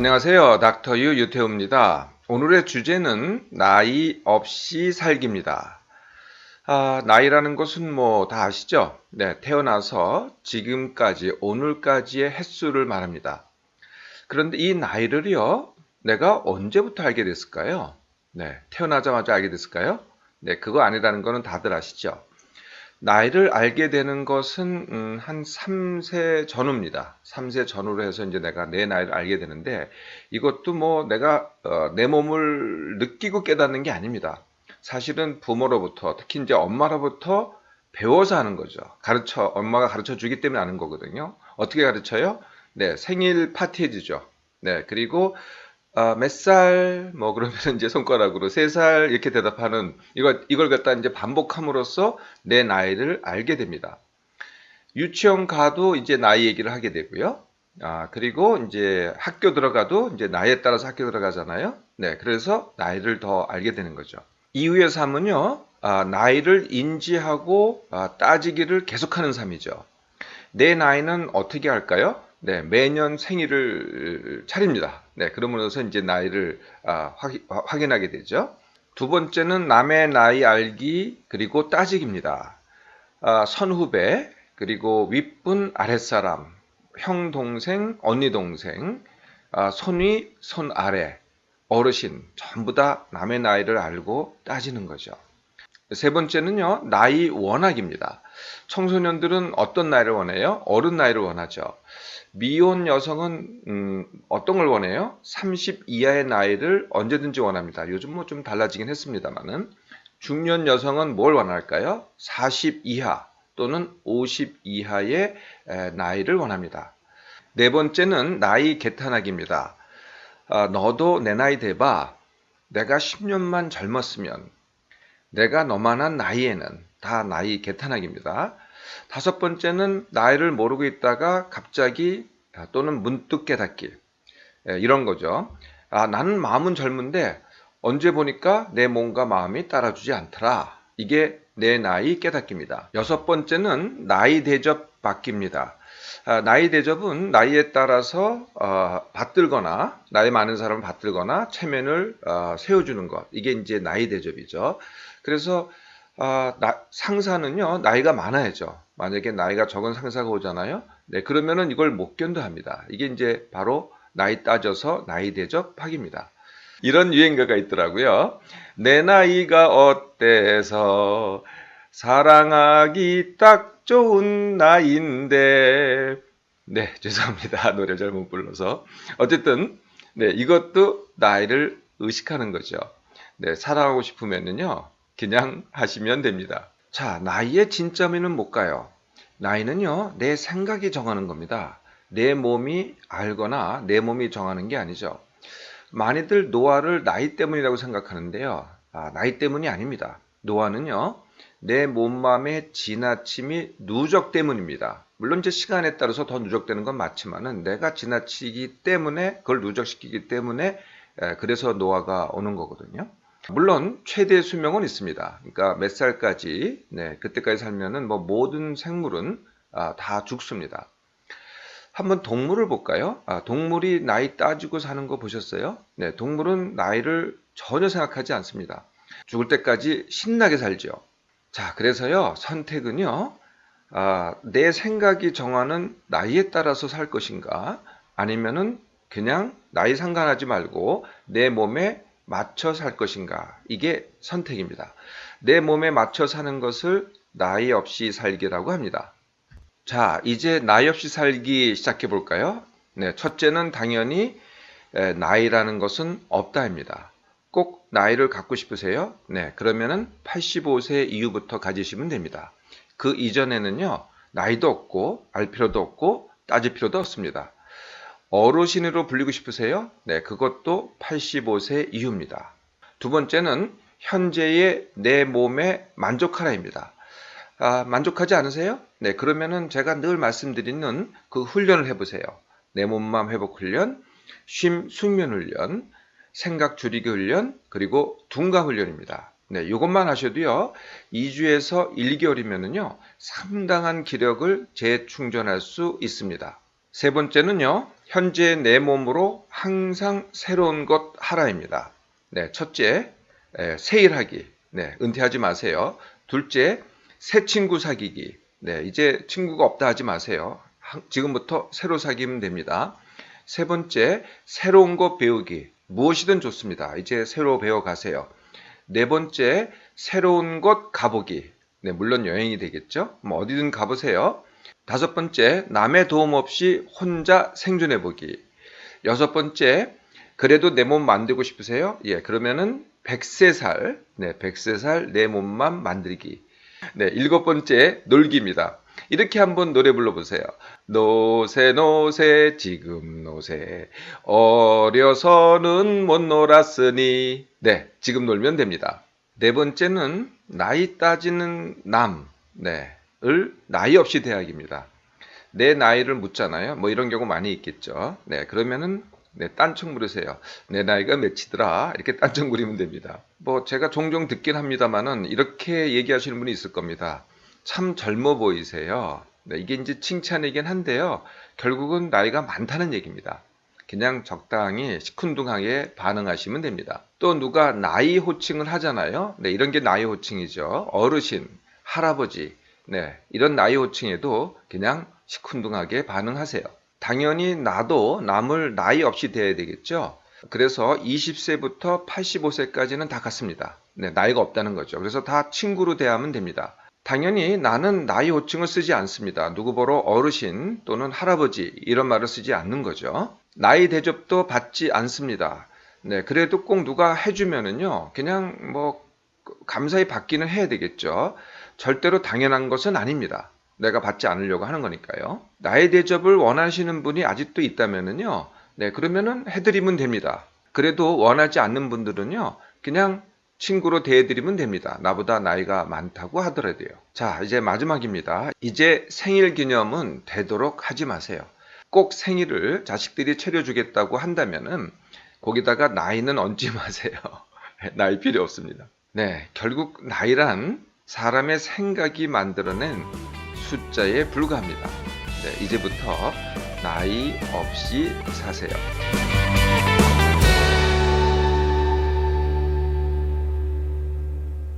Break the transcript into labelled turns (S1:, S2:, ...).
S1: 안녕하세요. 닥터 유 유태우입니다. 오늘의 주제는 나이 없이 살기입니다. 아, 나이라는 것은 뭐 다 아시죠? 네, 태어나서 지금까지 오늘까지의 횟수를 말합니다. 그런데 이 나이를요, 내가 언제부터 알게 됐을까요? 네, 태어나자마자 알게 됐을까요? 네, 그거 아니라는 거는 다들 아시죠? 나이를 알게 되는 것은 음, 한 3세 전후입니다. 3세 전후로 해서 이제 내가 내 나이를 알게 되는데 이것도 뭐 내가 어, 내 몸을 느끼고 깨닫는 게 아닙니다. 사실은 부모로부터 특히 이제 엄마로부터 배워서 하는 거죠. 가르쳐 엄마가 가르쳐 주기 때문에 아는 거거든요. 어떻게 가르쳐요? 네, 생일 파티해 주죠. 네, 그리고 아, 몇 살, 뭐, 그러면 이제 손가락으로 세 살 이렇게 대답하는, 이걸, 이걸 갖다 이제 반복함으로써 내 나이를 알게 됩니다. 유치원 가도 이제 나이 얘기를 하게 되고요. 아, 그리고 이제 학교 들어가도 이제 나이에 따라서 학교 들어가잖아요. 네, 그래서 나이를 더 알게 되는 거죠. 이후의 삶은요, 아, 나이를 인지하고 아, 따지기를 계속하는 삶이죠. 내 나이는 어떻게 할까요? 네, 매년 생일을 차립니다. 네, 그러면서 이제 나이를 아, 확 인, 하게 되죠. 두 번째는 남의 나이 알기 그리고 따지기입니다. 아, 선후배 그리고 윗분 아랫사람 형 동생 언니 동생 아, 손위 손 아래 어르신 전부 다 남의 나이를 알고 따지는 거죠. 세 번째는요 나이 원학입니다. 청소년들은 어떤 나이를 원해요? 어른 나이를 원하죠. 미혼 여성은 음, 어떤 걸 원해요? 30 이하의 나이를 언제든지 원합니다. 요즘 뭐 좀 달라지긴 했습니다만은 중년 여성은 뭘 원할까요? 40 이하 또는 50 이하의 에, 나이를 원합니다. 네 번째는 나이 개탄하기입니다. 아, 너도 내 나이 돼봐. 내가 10년만 젊었으면 내가 너만한 나이에는 다 나이 개탄하기입니다. 다섯 번째는 나이를 모르고 있다가 갑자기 아, 또는 문득 깨닫기 예, 이런 거죠. 아, 나는 마음은 젊은데 언제 보니까 내 몸과 마음이 따라주지 않더라. 이게 내 나이 깨닫기입니다. 여섯 번째는 나이 대접 바뀝니다. 아, 나이 대접은 나이에 따라서 어, 받들거나 나이 많은 사람을 받들거나 체면을 어, 세워주는 것 이게 이제 나이 대접이죠. 그래서 아, 나, 상사는요, 나이가 많아야죠. 만약에 나이가 적은 상사가 오잖아요. 네, 그러면은 이걸 못 견뎌합니다. 이게 이제 바로 나이 따져서 나이 대접하기입니다. 이런 유행가가 있더라고요. 내 나이가 어때서 사랑하기 딱 좋은 나이인데. 네, 죄송합니다. 노래 잘못 불러서. 어쨌든, 네, 이것도 나이를 의식하는 거죠. 네, 사랑하고 싶으면은요, 그냥 하시면 됩니다. 자, 나이의 진짜미는 뭘까요? 나이는요, 내 생각이 정하는 겁니다. 내 몸이 알거나 내 몸이 정하는 게 아니죠. 많이들 노화를 나이 때문이라고 생각하는데요. 아, 나이 때문이 아닙니다. 노화는요, 내 몸맘의 지나침이 누적 때문입니다. 물론 제 시간에 따라서 더 누적되는 건 맞지만은 내가 지나치기 때문에 그걸 누적시키기 때문에 그래서 노화가 오는 거거든요. 물론 최대 수명은 있습니다. 그러니까 몇 살까지 네, 그때까지 살면은 뭐 모든 생물은 아, 다 죽습니다. 한번 동물을 볼까요? 아, 동물이 나이 따지고 사는 거 보셨어요? 네, 동물은 나이를 전혀 생각하지 않습니다. 죽을 때까지 신나게 살죠. 자, 그래서요, 선택은요, 아, 내 생각이 정하는 나이에 따라서 살 것인가, 아니면은 그냥 나이 상관하지 말고 내 몸에 맞춰 살 것인가? 이게 선택입니다. 내 몸에 맞춰 사는 것을 나이 없이 살기라고 합니다. 자, 이제 나이 없이 살기 시작해 볼까요? 네, 첫째는 당연히 나이라는 것은 없다입니다. 꼭 나이를 갖고 싶으세요? 네, 그러면은 85세 이후부터 가지시면 됩니다. 그 이전에는요, 나이도 없고, 알 필요도 없고, 따질 필요도 없습니다. 어르신으로 불리고 싶으세요? 네, 그것도 85세 이후입니다. 두 번째는 현재의 내 몸에 만족하라입니다. 아, 만족하지 않으세요? 네, 그러면은 제가 늘 말씀드리는 그 훈련을 해보세요. 내 몸만 회복 훈련, 쉼 숙면 훈련, 생각 줄이기 훈련, 그리고 둔감 훈련입니다. 네, 이것만 하셔도요, 2주에서 1개월이면은요, 상당한 기력을 재충전할 수 있습니다. 세 번째는요, 현재 내 몸으로 항상 새로운 것 하라입니다. 네, 첫째, 에, 세일하기. 네, 은퇴하지 마세요. 둘째, 새 친구 사귀기. 네, 이제 친구가 없다 하지 마세요. 한- 지금부터 새로 사귀면 됩니다. 세 번째, 새로운 것 배우기. 무엇이든 좋습니다. 이제 새로 배워 가세요. 네 번째, 새로운 곳 가보기. 네, 물론 여행이 되겠죠. 뭐 어디든 가보세요. 다섯 번째, 남의 도움 없이 혼자 생존해 보기. 여섯 번째, 그래도 내 몸 만들고 싶으세요? 예, 그러면은 100세 살, 네, 100세 살 내 몸만 만들기. 네, 일곱 번째, 놀기입니다. 이렇게 한번 노래 불러보세요. 노세, 노세, 지금 노세. 어려서는 못 놀았으니. 네, 지금 놀면 됩니다. 네 번째는 나이 따지는 남, 네, 을 나이 없이 대학입니다. 내 나이를 묻잖아요. 뭐 이런 경우 많이 있겠죠. 네, 그러면은 네, 딴청 부르세요. 내 나이가 몇이더라? 이렇게 딴청 부리면 됩니다. 뭐 제가 종종 듣긴 합니다만은 이렇게 얘기하시는 분이 있을 겁니다. 참 젊어 보이세요. 네, 이게 이제 칭찬이긴 한데요. 결국은 나이가 많다는 얘기입니다. 그냥 적당히 시큰둥하게 반응하시면 됩니다. 또 누가 나이 호칭을 하잖아요. 네, 이런 게 나이 호칭이죠. 어르신, 할아버지, 네, 이런 나이 호칭에도 그냥 시큰둥하게 반응하세요. 당연히 나도 남을 나이 없이 대해야 되겠죠. 그래서 20세부터 85세까지는 다 같습니다. 네, 나이가 없다는 거죠. 그래서 다 친구로 대하면 됩니다. 당연히 나는 나이 호칭을 쓰지 않습니다. 누구 보러 어르신 또는 할아버지 이런 말을 쓰지 않는 거죠. 나이 대접도 받지 않습니다. 네, 그래도 꼭 누가 해주면은요, 그냥 뭐 감사히 받기는 해야 되겠죠. 절대로 당연한 것은 아닙니다. 내가 받지 않으려고 하는 거니까요. 나이 대접을 원하시는 분이 아직도 있다면은요, 네, 그러면은 해드리면 됩니다. 그래도 원하지 않는 분들은요, 그냥 친구로 대해드리면 됩니다. 나보다 나이가 많다고 하더라도요. 자, 이제 마지막입니다. 이제 생일 기념은 되도록 하지 마세요. 꼭 생일을 자식들이 차려주겠다고 한다면은 거기다가 나이는 얹지 마세요. 나이 필요 없습니다. 네, 결국 나이란 사람의 생각이 만들어낸 숫자에 불과합니다. 네, 이제부터 나이 없이 사세요.